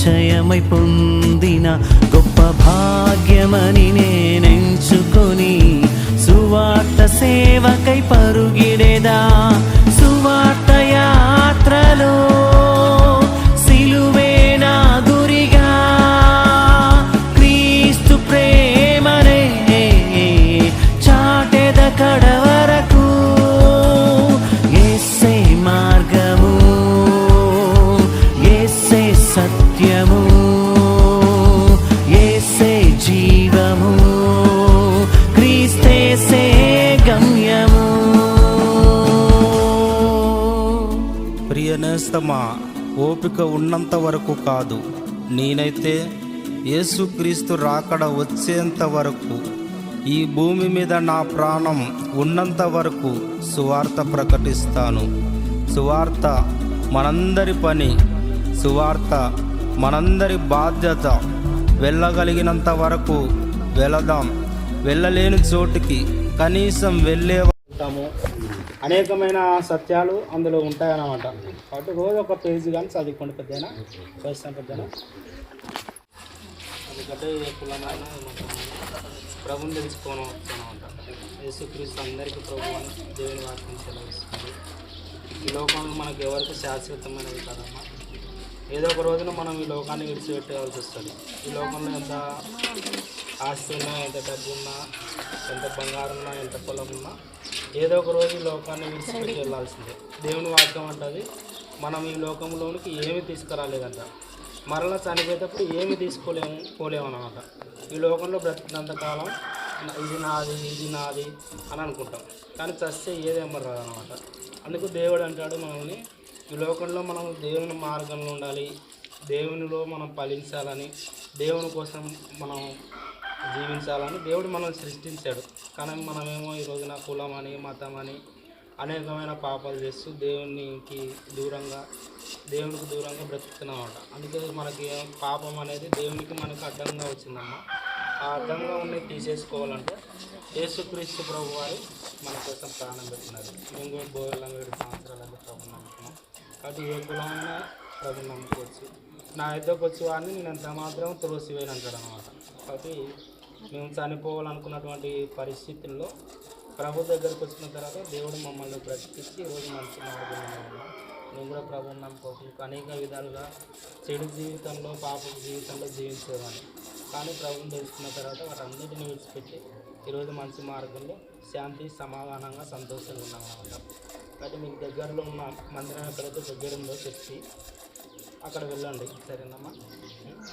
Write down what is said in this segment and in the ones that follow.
క్రీస్తు విషయమై పొందిన గొప్ప భాగ్యమని నేనెంచుకొని సువార్త సేవకై పరుగి గమ్యము క్రీస్తేసే గమ్యము. ప్రియ నేస్తమా ఓపిక ఉన్నంత వరకు కాదు. నేనైతే యేసుక్రీస్తు రాకడ వచ్చేంత వరకు ఈ భూమి మీద నా ప్రాణం ఉన్నంత వరకు సువార్త ప్రకటిస్తాను. సువార్త మనందరి పని సువార్త మనందరి బాధ్యత. వెళ్ళగలిగినంత వరకు వెళదాం. వెళ్ళలేని చోటుకి కనీసం వెళ్ళే ఉంటాము. అనేకమైన సత్యాలు అందులో ఉంటాయన్నమాట. కాబట్టి రోజు ఒక పేజీ కానీ చదువుకోండి పెద్దనా చేస్తాం పెద్దనా ఎందుకంటే ఏ కులమైన ప్రభుని తెలుసుకోవడం అనమాట యేసుక్రీస్తు అందరికీ ప్రభు అని దేవుని వాక్యం సెలవిస్తుంది ఈ లోకంలో మనకు ఎవరికి శాశ్వతమైనది కాదమ్మా. ఏదో ఒక రోజున మనం ఈ లోకాన్ని విడిచిపెట్టేవాల్సి వస్తుంది. ఈ లోకంలో ఎంత ఆస్తి ఉన్నా ఎంత డబ్బు ఉన్నా ఎంత బంగారం ఉన్నా ఎంత పొలం ఉన్నా ఏదో ఒక రోజు ఈ లోకాన్ని విడిచిపెట్టి వెళ్ళాల్సిందే. దేవుని వాక్యం అంటది మనం ఈ లోకంలోనికి ఏమి తీసుకురాలేదంట. మరలా చనిపోయేటప్పుడు ఏమి తీసుకోలేము పోలేము అనమాట ఈ లోకంలో బ్రతికినంత కాలం నా- ఇది నాది ఇది నాది అని అనుకుంటాం. కానీ చస్తే ఏదేమో రాదనమాట అందుకు దేవుడు అంటాడు మనల్ని ఈ లోకంలో మనం దేవుని మార్గంలో ఉండాలి దేవునిలో మనం ఫలించాలని దేవుని కోసం మనం జీవించాలని దేవుడు మనల్ని సృష్టించాడు. కానీ మనమేమో ఈ రోజున కులం అని మతం అని అనేకమైన పాపాలు చేస్తూ దేవునికి దూరంగా దేవునికి దూరంగా బ్రతుకుతున్నామట. అందుకే మనకి పాపం అనేది దేవునికి మనకు అడ్డంగా వచ్చిందమ్మ. ఆ అడ్డంగా ఉన్నది తీసేసుకోవాలంటే యేసుక్రీస్తు ప్రభు వారు మన కోసం ప్రాణం పెట్టినారు. మేము కూడా బోర్లం ఏడు సంవత్సరాలు ప్రభు నమ్ముకున్నాం. కాబట్టి ఏ కులమైనా ప్రభు నమ్ముకోవచ్చు. నా ఇద్దరికి వచ్చి వాడిని నేను ఎంత మాత్రం తులసి అంటాడు అనమాట కాబట్టి మేము చనిపోవాలనుకున్నటువంటి పరిస్థితుల్లో ప్రభు దగ్గరకు వచ్చిన తర్వాత దేవుడు మమ్మల్ని బ్రతికించి ఈరోజు మంచి మార్గం నేను కూడా ప్రభు నమ్ముకోకుండా అనేక విధాలుగా చెడు జీవితంలో పాప జీవితంలో జీవించేవాడిని కానీ ప్రభుని తెలుసుకున్న తర్వాత వాటన్నిటిని విడిచిపెట్టి ఈరోజు మంచి మార్గంలో శాంతి సమాధానంగా సంతోషంగా ఉన్నాం. అన్నమాట కాబట్టి మీకు దగ్గరలో ఉన్న మందిరం ఎక్కడైతే దగ్గరలో ఉందో చెప్పి అక్కడ వెళ్ళండి. సరేనమ్మా.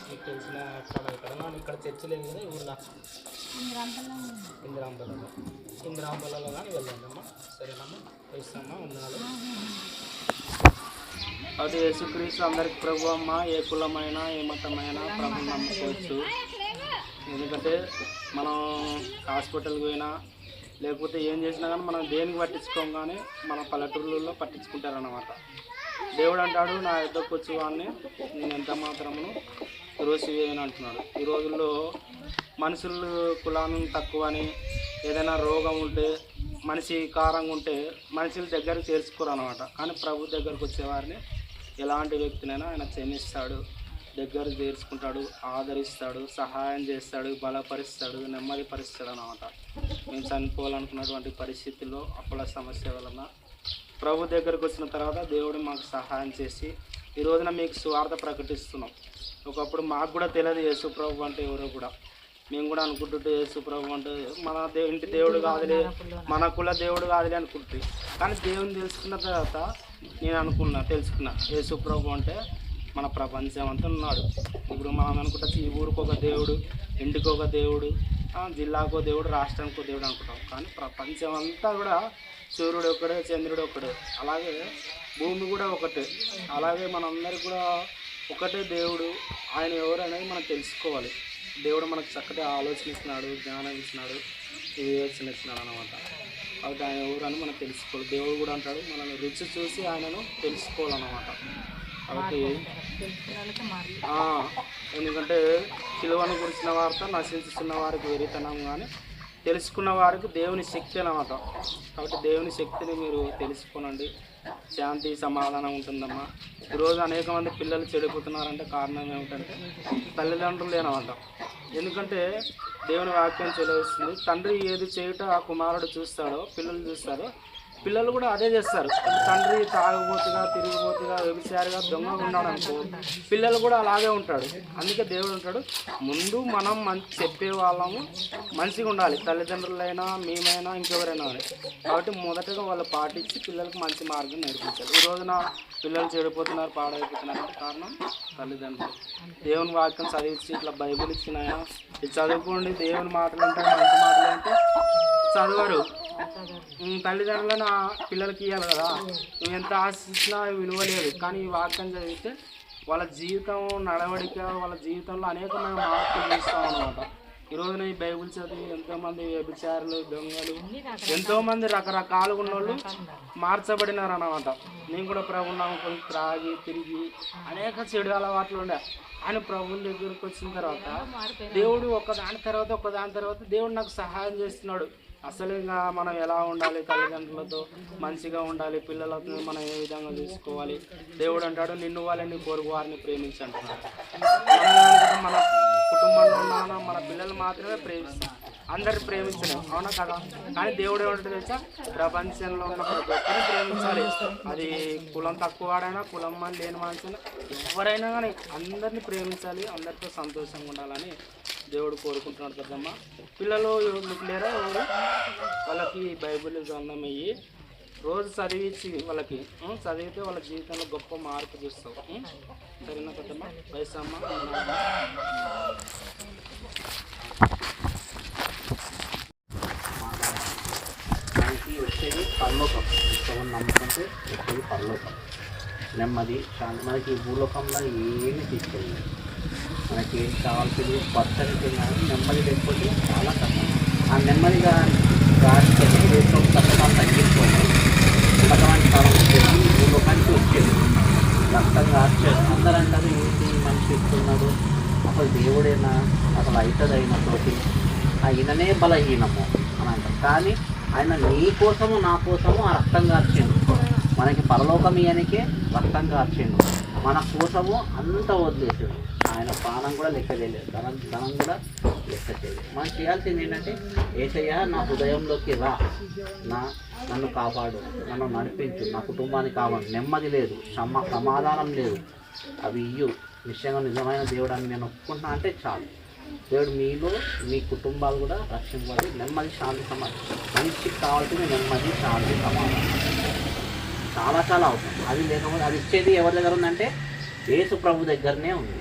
మీకు తెలిసిన ఇక్కడ. ఎక్కడన్నా ఇక్కడ చర్చ లేదు కదా ఊర్లో. ఇందిరాంపల్లలో కానీ వెళ్ళండి అమ్మా సరేనమ్మా. వేస్తామ్మా ఉండాలి అది యేసుక్రీస్తు అందరికి ప్రభు అమ్మ ఏ కులమైనా ఏ మతమైనా ప్రభు నమ్ముకోవచ్చు. ఎందుకంటే మనం హాస్పిటల్కి పోయినా లేకపోతే ఏం చేసినా కానీ మనం దేనికి పట్టించుకోం కానీ మన పట్టించుకుంటారు పట్టించుకుంటారన్నమాట. దేవుడు అంటాడు నా యుద్ధకు వచ్చేవాడిని నేను ఎంత మాత్రమును త్రోసివేయను అంటున్నాడు. ఈ రోజుల్లో మనుషులు కులాన్ని తక్కువ అని ఏదైనా రోగం ఉంటే మనిషి కారంగా ఉంటే మనుషుల దగ్గర చేర్చుకోరు అనమాట కానీ ప్రభు దగ్గరకు వచ్చేవారిని ఎలాంటి వ్యక్తినైనా ఆయన క్షమిస్తాడు దగ్గర చేర్చుకుంటాడు ఆదరిస్తాడు సహాయం చేస్తాడు బలపరుస్తాడు నెమ్మది పరుస్తాడు అనమాట మేము చనిపోవాలనుకున్నటువంటి పరిస్థితుల్లో అప్పుల సమస్య వలన ప్రభు దగ్గరకు వచ్చిన తర్వాత దేవుడు మాకు సహాయం చేసి ఈ రోజున మీకు స్వార్థ ప్రకటిస్తున్నాం. ఒకప్పుడు మాకు కూడా తెలియదు యేసు ప్రభు అంటే ఎవరో కూడా. మేము కూడా అనుకుంటుంటే యేసు ప్రభు అంటే మన ఇంటి దేవుడు కాదులే మన కుల దేవుడు కాదులే అనుకుంటుంది కానీ దేవుని తెలుసుకున్న తర్వాత నేను అనుకున్నా తెలుసుకున్నా యేసు ప్రభు అంటే మన ప్రపంచం అంతా ఉన్నాడు. ఇప్పుడు మనం అనుకుంటా ఈ ఊరికి ఒక దేవుడు ఇంటికి ఒక దేవుడు జిల్లాకో దేవుడు రాష్ట్రానికో దేవుడు అనుకుంటాం. కానీ ప్రపంచం అంతా కూడా సూర్యుడు ఒకడే చంద్రుడు ఒకడే అలాగే భూమి కూడా ఒకటే. అలాగే మనందరికి కూడా ఒకటే దేవుడు. ఆయన ఎవరు అనేది మనం తెలుసుకోవాలి. దేవుడు మనకు చక్కటి ఆలోచన ఇస్తున్నాడు జ్ఞానం ఇచ్చినాడు వివేచన ఇస్తున్నాడు అనమాట కాబట్టి ఆయన ఎవరని మనం తెలుసుకోవాలి. దేవుడు కూడా అంటాడు మనల్ని రుచి చూసి ఆయనను తెలుసుకోవాలన్నమాట. కాబట్టి ఎందుకంటే సిలువను గురించిన వార్త నశించుతున్న వారికి వెరితనం కానీ తెలుసుకున్న వారికి దేవుని శక్తి అనమాట కాబట్టి దేవుని శక్తిని మీరు తెలుసుకోనండి. శాంతి సమాధానం ఉంటుందమ్మా. ఈరోజు అనేక మంది పిల్లలు చెడిపోతున్నారంటే కారణం ఏమిటంటే తల్లిదండ్రులు అనమాట ఎందుకంటే దేవుని వాక్యం చెలవిస్తుంది తండ్రి ఏది చేయుట ఆ కుమారుడు చూస్తాడో పిల్లలు చూస్తారో పిల్లలు కూడా అదే చేస్తారు. తండ్రి తాగుబోతుగా తిరిగిపోతుగా వ్యభిచారిగా దొంగ ఉన్నాడు అనుకో పిల్లలు కూడా అలాగే ఉంటాడు అందుకే దేవుడు ఉంటాడు ముందు మనం మంచి చెప్పే వాళ్ళము మంచిగా ఉండాలి. తల్లిదండ్రులైనా మేమైనా ఇంకెవరైనా కాబట్టి మొదటగా వాళ్ళు పాటించి పిల్లలకు మంచి మార్గం నేర్పించాలి. ఈ రోజున పిల్లలు చెడిపోతున్నారు పాడైపోతున్నారు కారణం తల్లిదండ్రులు. దేవుని వాక్యం చదివించి ఇట్లా బైబుల్ ఇచ్చినాయా? ఇది చదువుకోండి దేవుని మాటలు అంటే మంచి మాటలు అంటే చదవరు. ఉమ్, తల్లిదండ్రులను పిల్లలకి ఇవ్వాలి కదా. నువ్వు ఎంత ఆశించినా విలువ లేదు కానీ ఈ వాక్యం చదివితే వాళ్ళ జీవితం నడవడిక వాళ్ళ జీవితంలో అనేకమైన మార్పులు చూస్తాం అనమాట ఈ రోజున ఈ బైబిల్ చదివి ఎంతోమంది వ్యభిచారులు దొంగలు ఎంతోమంది రకరకాలుగా ఉన్నోళ్ళు మార్చబడినారు అన్నమాట నేను కూడా ప్రభు నమ్ముకొని త్రాగి తిరిగి అనేక చెడు అలవాట్లు ఉండే. ఆయన ప్రభుని దగ్గరకు వచ్చిన తర్వాత దేవుడు ఒకదాని తర్వాత ఒకదాని తర్వాత దేవుడు నాకు సహాయం చేస్తున్నాడు. అసలు ఇంకా మనం ఎలా ఉండాలి తల్లిదండ్రులతో మంచిగా ఉండాలి పిల్లలతో మనం ఏ విధంగా చూసుకోవాలి? దేవుడు అంటాడు నిన్ను వాళ్ళని కోరుకు వారిని ప్రేమించి అంటున్నాడు. మన కుటుంబంలో ఉన్న మన పిల్లలు మాత్రమే ప్రేమిస్తాం. అందరు ప్రేమించలేము అవునా కదా? కానీ దేవుడు ఏమంటాడు తెలుసా? ప్రపంచంలో ఉన్న ప్రతి ఒక్కరిని ప్రేమించాలి. అది కులం తక్కువ వాడైనా కులం అని లేని మనిషి ఎవరైనా కానీ అందరిని ప్రేమించాలి అందరితో సంతోషంగా ఉండాలని దేవుడు కోరుకుంటున్నాడు కదమ్మా. పిల్లలు ఎవరు మీకు లేరా ఎవరు? వాళ్ళకి బైబిల్ గ్రంథం అయ్యి రోజు చదివించి వాళ్ళకి చదివితే వాళ్ళ జీవితంలో గొప్ప మార్పు చూస్తావు. సరేనా కదమ్మా? వయసమ్మ వచ్చేది పరలోకం. దేవుని నమ్ముకుంటే వచ్చేది పరలోకం. నెమ్మది శాంతి. మనకి భూలోకంలో ఏమి తీసుకెళ్ళి మనకి ఏం కావాల్సింది పచ్చని తిన్నాను నెమ్మది లేకపోతే చాలా కష్టం. ఆ నెమ్మదిగా రాష్ట్రం దేశం కష్టకాలు తగ్గించుకోండి ఉన్నతమైన కాలం వచ్చేది ఈ భూలోకానికి వచ్చేది. రక్తం రాష్ట్రం అందరూ అంటారు ఏంటి మనిషి ఇస్తున్నాడు? అసలు దేవుడైనా? అసలు అవుతుంది అయినప్పటికీ ఆయననే బలహీనము అని అంటారు. కానీ ఆయన నీ కోసము నా కోసము ఆ రక్తం కార్చిండు మనకి పరలోకం ఇయనికే రక్తం కార్చిండు మన కోసము అంత వదిలేసాడు. ఆయన ప్రాణం కూడా లెక్క చేయలేదు. ధనం ధనం కూడా లెక్క చేయలేదు. మనం చేయాల్సింది ఏంటంటే ఏసయ్య నా హృదయంలోకి రా. నా నన్ను కాపాడు. నన్ను నడిపించు. నా కుటుంబాన్ని కావాలి నెమ్మది లేదు. సమ సమాధానం లేదు. అవి ఇయ్యు. నిశ్చయంగా నిజమైన దేవుడు అని నేను ఒప్పుకుంటున్నా అంటే చాలు. దేవుడు మీలో మీ కుటుంబాలు కూడా రక్షింపబడి నెమ్మది శాంతి సమాధానం మనిషికి కావాల్సిన నెమ్మది శాంతి సమాధానం. చాలా చాలా అవసరం. అది లేకపోతే అది ఇచ్చేది ఎవరి దగ్గర ఉందంటే యేసు ప్రభు దగ్గరనే ఉంది.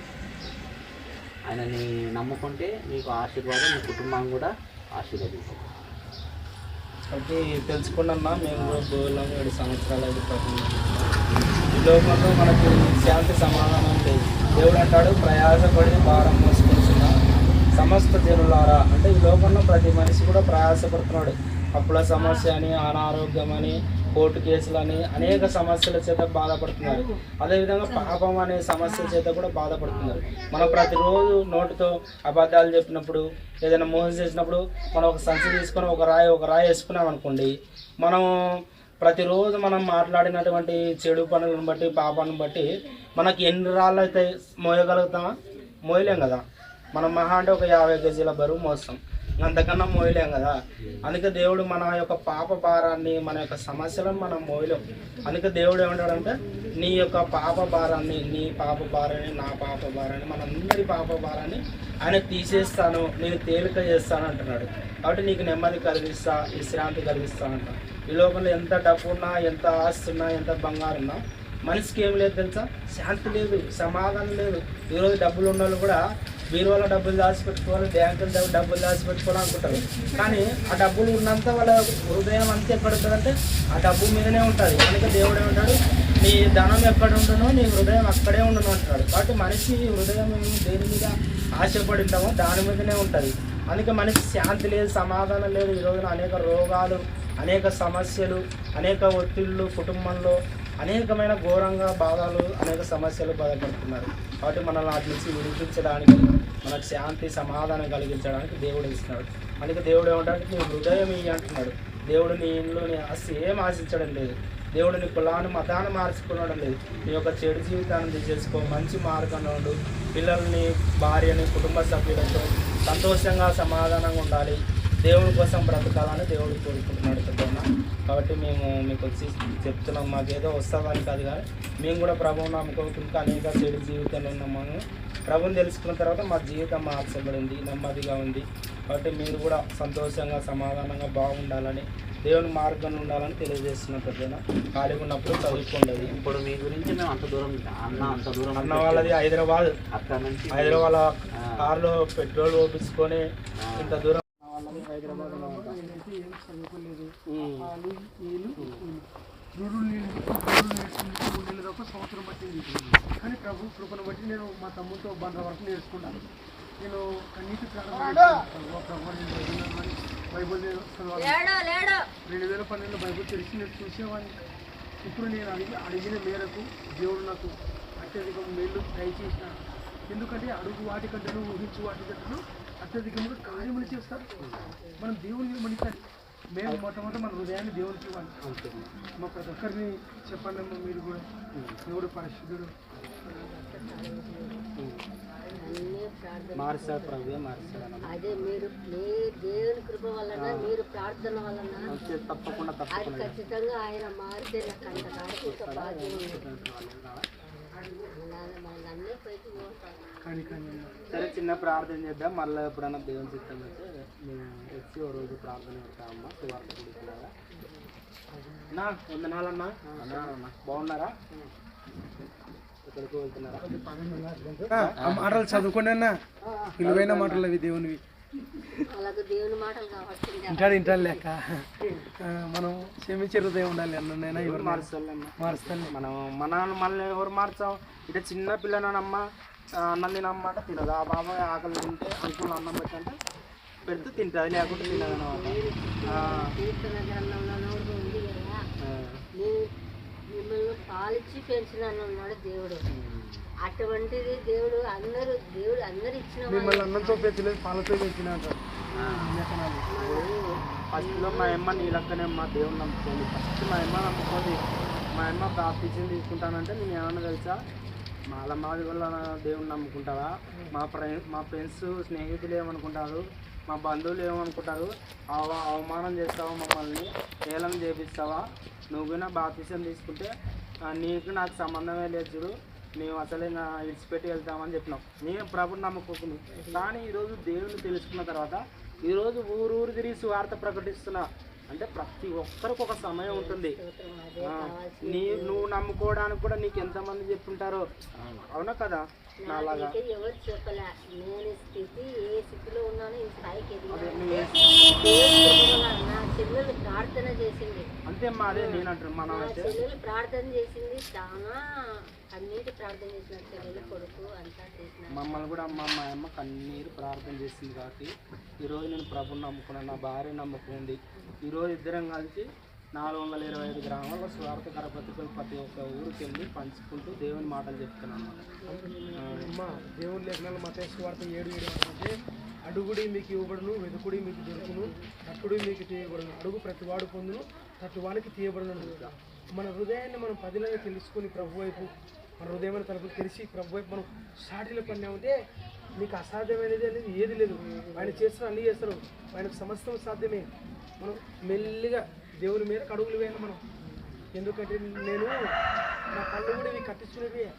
ఆయనని నమ్ముకుంటే మీకు ఆశీర్వాదం మీ కుటుంబం కూడా ఆశీర్వదిస్తుంది అంటే తెలుసుకున్నా మేము కూడా ఏడు సంవత్సరాలు అయితే ఈ లోకంలో మనకు శాంతి సమాధానం లేదు. దేవుడు అంటాడు ప్రయాసపడి భారం మోసుకొచ్చిన సమస్త జనులారా అంటే ఈ లోకంలో ప్రతి మనిషి కూడా ప్రయాసపడుతున్నాడు. అప్పుల సమస్య అని అనారోగ్యం అని కోర్టు కేసులని అనేక సమస్యల చేత బాధపడుతున్నారు. అదేవిధంగా పాపం అనే సమస్య చేత కూడా బాధపడుతున్నారు. మనం ప్రతిరోజు నోటితో అబద్ధాలు చెప్పినప్పుడు ఏదైనా మోసం చేసినప్పుడు మనం ఒక సంచి తీసుకొని ఒక రాయి ఒక రాయి వేసుకున్నాం అనుకోండి మనం ప్రతిరోజు మనం మాట్లాడినటువంటి చెడు పనులను బట్టి పాపాలను బట్టి మనకి ఎన్ని రాళ్ళు అయితే మోయగలుగుతామా? మోయలేం కదా. మనం మహా అంటే ఒక యాభై కేజీల బరువు మోస్తాం. అంతకన్నా మోయలేం కదా. అందుకే దేవుడు మన యొక్క పాప భారాన్ని మన యొక్క సమస్యలను మనం మోయలేం. అందుకే దేవుడు ఏమంటాడంటే నీ యొక్క పాప భారాన్ని నీ పాప భారాన్ని నా పాప భారాన్ని మనందరి పాప భారాన్ని ఆయన తీసేస్తాను నేను తేలిక చేస్తాను అంటున్నాడు. కాబట్టి నీకు నెమ్మది కలిగిస్తా విశ్రాంతి కలిగిస్తా అంట. ఈ లోకంలో ఎంత డబ్బు ఉన్నా ఎంత ఆస్తి ఉన్నా ఎంత బంగారు ఉన్నా మనిషికి ఏం లేదు తెలుసా? శాంతి లేదు సమాధానం లేదు. ఈరోజు డబ్బులు ఉన్న వాళ్ళు కూడా బీరువాలో డబ్బులు దాచిపెట్టుకోవాలి బ్యాంకుల దగ్గర డబ్బులు దాచిపెట్టుకోవాలి అనుకుంటారు. కానీ ఆ డబ్బులు ఉన్నంత వాళ్ళ హృదయం అంతా ఎక్కడుంటుందంటే ఆ డబ్బు మీదనే ఉంటుంది కనుక దేవుడు ఏమంటాడు? నీ ధనం ఎక్కడ ఉండను నీ హృదయం అక్కడే ఉండను అంటాడు. కాబట్టి మనిషి హృదయం దేని మీద ఆశపడి ఉంటామో దాని మీదనే ఉంటుంది. అందుకే మనిషి శాంతి లేదు సమాధానం లేదు. ఈ రోజున అనేక రోగాలు అనేక సమస్యలు అనేక ఒత్తిళ్ళు కుటుంబంలో అనేకమైన ఘోరంగా బాధలు అనేక సమస్యలు బాధపడుతున్నారు. కాబట్టి మనల్ని వాటి నుంచి విడిపించడానికి మనకు శాంతి సమాధానం కలిగించడానికి దేవుడు ఇస్తున్నాడు. అందుకే దేవుడు ఏమంటాడు? నీ హృదయం ఇయ్యి అంటున్నాడు. దేవుడు నీ ఇంట్లో నీ ఆస్తి ఏం ఆశించడం లేదు. దేవుడు నీ కులాన్ని మతాన్ని మార్చుకోవడం లేదు. నీ యొక్క చెడు జీవితాన్ని తీసేసుకో మంచి మార్గంలో ఉండు. పిల్లల్ని భార్యని కుటుంబ సభ్యులతో సంతోషంగా సమాధానంగా ఉండాలి. దేవుని కోసం బ్రతకాలని దేవుడు కోరుకుంటున్నాడు. కాబట్టి మేము మీకు వచ్చి చెప్తున్నాం. మాకు ఏదో వస్తుందని కాదు కానీ మేము కూడా ప్రభువు నమ్ముకోకుండా అనేక చెడు జీవితంలో ఉన్నాము. ప్రభుని తెలుసుకున్న తర్వాత మా జీవితం మార్చబడింది నెమ్మదిగా ఉంది. కాబట్టి మీరు కూడా సంతోషంగా సమాధానంగా బాగుండాలని దేవుని మార్గంలో ఉండాలని తెలియజేస్తున్నాం పెద్దన ఖాళీగా ఉన్నప్పుడు చదువుకోండి. ఇప్పుడు మీ గురించి మేము అంత దూరం అన్న అంత దూరం అన్న వాళ్ళది హైదరాబాద్. అక్కడ నుంచి హైదరాబాద్ కార్లో పెట్రోల్ ఓపించుకొని ఇంత దూరం హైదరాబాద్ నూరు నీళ్ళు నూరు నేర్చుకుంటే మూడు నెలల దాకా సంవత్సరం పట్టింది కానీ ప్రభు కృపను బట్టి నేను మా తమ్ముడితో బండ్ల వరకు నేర్చుకున్నాను. నేను కన్నీటి బైబుల్ రెండు వేల పన్నెండులో బైబుల్ తెలిసి నేను చూసేవాడిని. ఇప్పుడు నేను అడిగి అడిగిన మేరకు దేవుడు నాకు అత్యధికం మేలు దయచేసిన ఎందుకంటే అడుగు వాటి కంటే ఊహించు వాటి కంటే అత్యధికంగా కార్యములు చేస్తారు. మనం దేవుని మనిషాలి మేము మొట్టమొదటి మన హృదయాన్ని దేవునికి ఇవ్వాలి. మా ప్రతి ఒక్కరిని చెప్పండి అమ్మా మీరు కూడా. దేవుడు పరిశుద్ధుడు. ప్రభు అదే మీరు మీ దేవుని కృప వలన మీరు ప్రార్థన వలన తప్పకుండా అది ఖచ్చితంగా ఆయన మారితే నాకు అంత కాడికి ఇంకా భాగ్యం ఉంది నాన్న మన అన్నీ పైకి పోతాను కానీ కానీ అమ్మా, సరే చిన్న ప్రార్థన చేద్దాం. మళ్ళీ ఎప్పుడన్నా దేవుని చిత్తం అయితే మేము వచ్చి ఓ రోజు ప్రార్థన చేస్తామమ్మా సువార్త గుడికిలాగా అన్నా వందనాలన్నా. అన్నా బాగున్నారా? ఎక్కడికి వెళ్తున్నారా? మాటలు చదువుకోండి అన్న. విలువైన మాటలు అవి దేవునివి. అలాగే దేవుని మాటలు ఇంటాడు ఇంటాడు లేక మనం క్షమించే హృదయం ఉండాలి అన్నైనా ఎవరు మార్చాలమ్మా మారుస్తాను మనం మన మళ్ళీ ఎవరు మార్చాం? ఇటు చిన్న పిల్లనమ్మ అన్నం తినమ్మాట తినదు. ఆ బాబాయ్ ఆకలి తింటే అనుకున్న అన్నం పెట్టంటే పెడితే తింటుంది లేకుంటే తినదు అనమాట కూడా పాలిచ్చి పెంచినాను అన్నాడు దేవుడు. అటువంటిది దేవుడు అందరూ దేవుడు అందరు ఇచ్చిన మిమ్మల్ని అన్నంతో పెంచలేదు పాలతో పెంచిన ఫస్ట్లో మా అమ్మ నీ లెక్కనే మా దేవుని నమ్ముకోండి ఫస్ట్ మా అమ్మ నమ్ముకోండి మా అమ్మ ప్రార్థించింది తీసుకుంటానంటే నేను ఏమన్నా తెలుసా? మాల మాది వల్ల దేవుని నమ్ముకుంటావా? మా ఫ్రెండ్ మా ఫ్రెండ్స్ స్నేహితులు ఏమనుకుంటారు? మా బంధువులు ఏమనుకుంటారు? అవ అవమానం చేస్తావా మమ్మల్ని? ఏలం చేపిస్తావా? నువ్వు బాప్తిసం తీసుకుంటే నీకు నాకు సంబంధమే లేదు చూడు. మేము అసలే నా ఇడిచిపెట్టి వెళ్తామని చెప్పినాం. నేను ప్రభుని నమ్ముకోకుండా కానీ ఈరోజు దేవుని తెలుసుకున్న తర్వాత ఈరోజు ఊరు ఊరు తిరిగి సువార్త ప్రకటిస్తున్నా. అంటే ప్రతి ఒక్కరికి ఒక సమయం ఉంటుంది. నీ నువ్వు నమ్ముకోవడానికి కూడా నీకు ఎంతమంది చెప్పుంటారో అవునా కదా? నాలాగా. ఎవరు చెప్పలే. నేను స్థితి ఏ స్థితిలో ఉన్నానో ఈ స్థాయికి నా చెల్లెలు ప్రార్థన చేసింది. అంతే మా అదే నేను అంటున్నాను మనం చెల్లెలు ప్రార్థన చేసింది చాలా ప్రార్థన చేసిన చెల్లెలు కొడుకు అంతా చేసిన మమ్మల్ని కూడా అమ్మ మా అమ్మ కన్నీరు ప్రార్థన చేసింది కాబట్టి ఈరోజు నేను ప్రభుని నమ్ముకున్నాను నా భార్య నమ్ముకుంది ఈరోజు ఇద్దరం కలిసి నాలుగు వందల ఇరవై ఐదు గ్రామాల స్వార్థకర పత్రికలు ప్రతి ఒక్క ఊరికి వెళ్ళి పంచుకుంటూ దేవుని మాటలు చెప్తున్నాను అమ్మ దేవుని లేఖనాలు మత స్వార్థ ఏడు ఏడు అంటే అడుగుడి మీకు ఇవ్వబడును వెతుకుడి మీకు దొరుకును తట్టుడి మీకు తీయబడును. అడుగు ప్రతివాడు పొందును తట్టువానికి తీయబడును మన హృదయాన్ని మనం పదిలంగా తెలుసుకొని ప్రభు వైపు మన హృదయమైన తలుపులు తెలిసి ప్రభు వైపు మనం సాటిలో పడినామంటే మీకు అసాధ్యమైనది అనేది ఏది లేదు. ఆయన చేస్తారు అన్నీ చేస్తారు. ఆయనకు సమస్తం సాధ్యమే. మనం మెల్లిగా దేవుని మీద కడుగులు వేయాలి మనం. ఎందుకంటే నేను నా పళ్ళు కూడా ఇవి కట్టించుకునేవి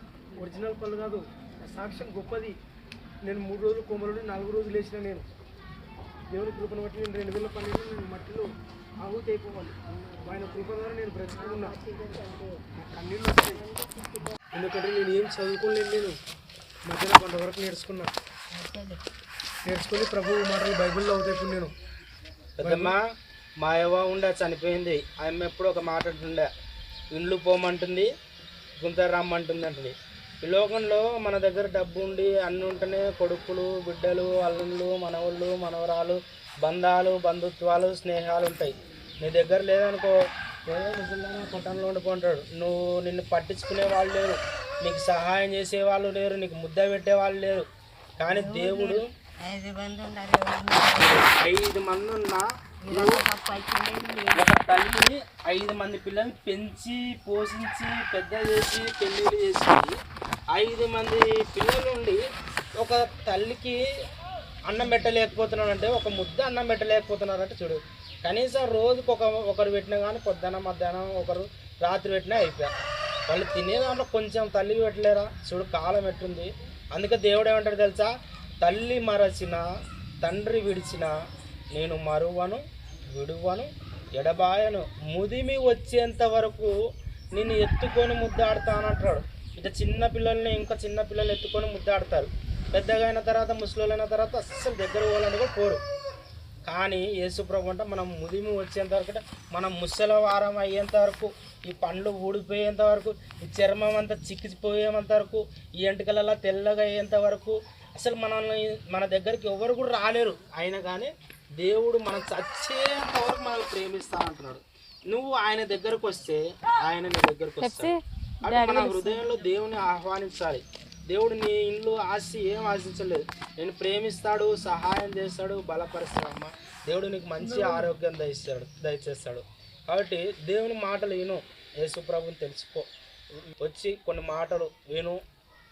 ఒరిజినల్ పళ్ళు కాదు. నా సాక్ష్యం గొప్పది. నేను మూడు రోజులు కొమ్మలు నాలుగు రోజులు వేసిన నేను. దేవుని కృపను బట్టి నేను రెండు వేల పన్నెండు నేను మట్టిలో ఆహుతి అయిపోవాలి. ఆయన కృప ద్వారా నేను బ్రతుకున్నా నా కన్నీళ్ళు వస్తాయి. ఎందుకంటే నేను ఏం చదువుకోలేదు నేను. మధ్యలో కొంతవరకు నేర్చుకున్నా. నేర్చుకుని ప్రభు మాటలు బైబిల్లో అవుతాయి ఇప్పుడు నేను. పెద్దమ్మా మా యవ్వ ఉండే చనిపోయింది. ఆమె ఎప్పుడు ఒక మాట అంటుండే ఇండ్లు పోమంటుంది గుంత రమ్మంటుంది అంటుంది. ఈ లోకంలో మన దగ్గర డబ్బు ఉండి అన్ని ఉంటేనే కొడుకులు బిడ్డలు అల్లుళ్ళు మనవళ్ళు మనవరాలు బంధాలు బంధుత్వాలు స్నేహాలు ఉంటాయి. నీ దగ్గర లేదనుకో ఏదో ముసలిదానా పట్టణంలో ఉండిపోంటాడు నువ్వు నిన్ను పట్టించుకునే వాళ్ళు లేరు. నీకు సహాయం చేసే వాళ్ళు లేరు. నీకు ముద్ద పెట్టే వాళ్ళు లేరు. కానీ దేవుడు ఐదు మంది ఉన్నా ఒక తల్లి ఐదు మంది పిల్లల్ని పెంచి పోషించి పెద్ద చేసి పెళ్ళిళ్ళు చేసి ఐదు మంది పిల్లలు ఉండి ఒక తల్లికి అన్నం పెట్టలేకపోతున్నారంటే ఒక ముద్ద అన్నం పెట్టలేకపోతున్నారంటే చూడు. కనీసం రోజుకు ఒక ఒకరు పెట్టినా కానీ పొద్దున మధ్యాహ్నం ఒకరు రాత్రి పెట్టినా అయిపోయా. వాళ్ళు తినే దాంట్లో కొంచెం తల్లికి పెట్టలేరా? చూడు కాలం ఎట్టుంది. అందుకే దేవుడు ఏమంటాడు తెలుసా? తల్లి మరచిన తండ్రి విడిచిన నేను మరువను విడువను ఎడబాయను ముదిమి వచ్చేంత వరకు నిన్ను ఎత్తుకొని ముద్దాడతానంటాడు. ఇక చిన్న పిల్లల్ని ఇంకా చిన్న ఎత్తుకొని ముద్దాడతారు. పెద్దగా అయిన తర్వాత ముసలోళ్ళు తర్వాత అస్సలు దగ్గర పోవాలని కూడా పోరు. కానీ యేసుప్రభు అంటే మనం ముదిమి వచ్చేంత వరకు అంటే మనం ముసల వారం అయ్యేంత వరకు ఈ పండ్లు ఊడిపోయేంత వరకు ఈ చర్మం అంతా చిక్కిపోయేంత వరకు ఈ ఎంటికలలో తెల్లగా అయ్యేంత వరకు అసలు మనల్ని మన దగ్గరికి ఎవరు కూడా రాలేరు. అయినా కానీ దేవుడు మనం చచ్చేంత వరకు మనల్ని ప్రేమిస్తా అంటున్నాడు నువ్వు ఆయన దగ్గరకు వస్తే ఆయన నీ దగ్గరకు వస్తాడు. అంటే మన హృదయంలో దేవుని ఆహ్వానించాలి. దేవుడు నీ ఇల్లు ఆశ ఏం ఆశించలేదు. నేను ప్రేమిస్తాడు సహాయం చేస్తాడు బలపరుస్తాడు అమ్మ. దేవుడు నీకు మంచి ఆరోగ్యం దయచేస్తాడు దయచేస్తాడు. కాబట్టి దేవుని మాటలు విను. యేసుప్రభుని తెలుసుకో. వచ్చి కొన్ని మాటలు విను.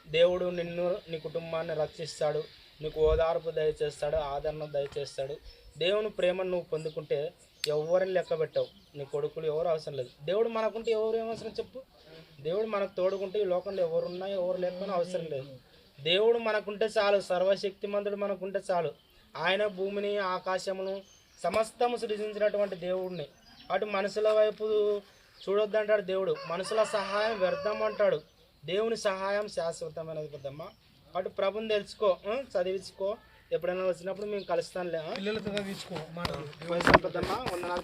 దేవుడు నిన్ను నీ కుటుంబాన్ని రక్షిస్తాడు. నీకు ఓదార్పు దయచేస్తాడు ఆదరణ దయచేస్తాడు. దేవుని ప్రేమను నువ్వు పొందుకుంటే ఎవరిని లెక్క పెట్టవు? నీ కొడుకులు ఎవరు అవసరం లేదు. దేవుడు మనకుంటే ఎవరు ఏమవసరం చెప్పు? దేవుడు మనకు తోడుకుంటే ఈ లోకంలో ఎవరున్నా ఎవరు లేకపోయినా అవసరం లేదు. దేవుడు మనకుంటే చాలు సర్వశక్తిమంతుడు మనకుంటే చాలు. ఆయన భూమిని ఆకాశమును సమస్తము సృజించినటువంటి దేవుడిని. అటు మనుషుల వైపు చూడొద్దంటాడు దేవుడు. మనుషుల సహాయం వ్యర్థం అంటాడు. దేవుని సహాయం శాశ్వతమైనది పెద్దమ్మ అటు ప్రభుని తెలుసుకో చదివించుకో. ఎప్పుడైనా వచ్చినప్పుడు మేము కలుస్తానులే ఆ? పిల్లలతో చదివించుకో వందనాలు.